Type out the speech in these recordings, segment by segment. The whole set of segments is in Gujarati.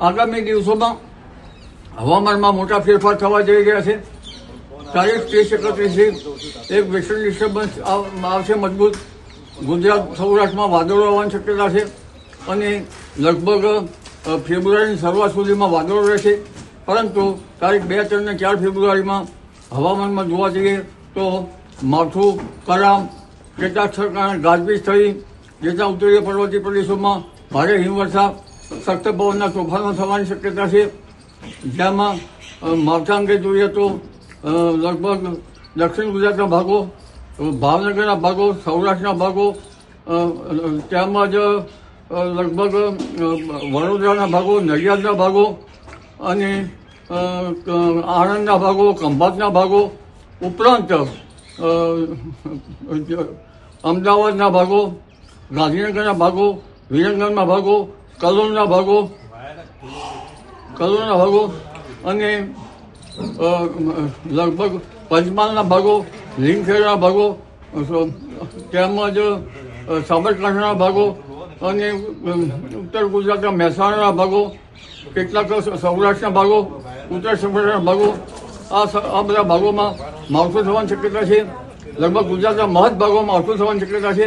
આગામી દિવસોમાં હવામાનમાં મોટા ફેરફાર થવા જઈ રહ્યા છે. તારીખ ત્રીસ એકત્રીસથી એક વેસ્ટર્ન ડિસ્ટર્બન્સ આવશે મજબૂત. ગુજરાત, સૌરાષ્ટ્રમાં વાદળો આવવાની શક્યતા છે અને લગભગ ફેબ્રુઆરીની શરૂઆત સુધીમાં વાદળો રહેશે. પરંતુ તારીખ બે, ત્રણ ને ચાર ફેબ્રુઆરીમાં હવામાનમાં જોવા જઈએ તો માથું, કરામ, કેટલાક ગાજવીજ થઈ જેટલા ઉત્તરીય પર્વતીય પ્રદેશોમાં ભારે હિમવર્ષા સખ્ત પવનના તોફાનો થવાની શક્યતા છે. જેમાં માવઠાંગે જોઈએ તો લગભગ દક્ષિણ ગુજરાતના ભાગો ભાવનગરના ભાગો, સૌરાષ્ટ્રના ભાગો તેમજ લગભગ વડોદરાના ભાગો, નડિયાદના ભાગો અને આણંદના ભાગો, ખંભાતના ભાગો, ઉપરાંત અમદાવાદના ભાગો, ગાંધીનગરના ભાગો વિરંગમના ભાગો કલોલના ભાગો કલોલના ભાગો અને લગભગ પંચમહાલના ભાગો લીમખેડના ભાગો તેમજ સાબરકાંઠાના ભાગો અને ઉત્તર ગુજરાતના મહેસાણાના ભાગો, કેટલાક સૌરાષ્ટ્રના ભાગો, ઉત્તર સૌરાષ્ટ્રના ભાગો, આ આ બધા ભાગોમાં માવઠું થવાની શક્યતા છે. લગભગ ગુજરાતના મહદ ભાગોમાં માવઠું થવાની શક્યતા છે.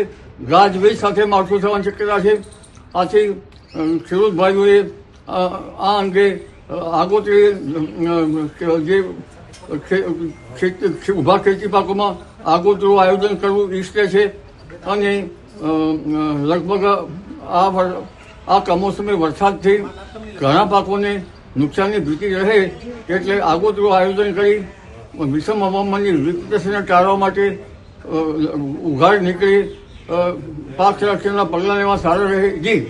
ગાજવીજ સાથે માવઠું થવાની શક્યતા છે. આથી ખેડૂત ભાઈઓએ આ અંગે આગોતરી જે ઊભા ખેતી પાકોમાં આગોતરું આયોજન કરવું ઈચ્છે છે અને લગભગ આ આ કમોસમી વરસાદથી ઘણા પાકોને નુકસાનની ભીતિ રહે એટલે આગોતરું આયોજન કરી વિષમ હવામાનની વિપરીતને ટાળવા માટે ઉઘાડ નીકળી પાક સંરક્ષણના પગલાં લેવા સારા રહે. જી.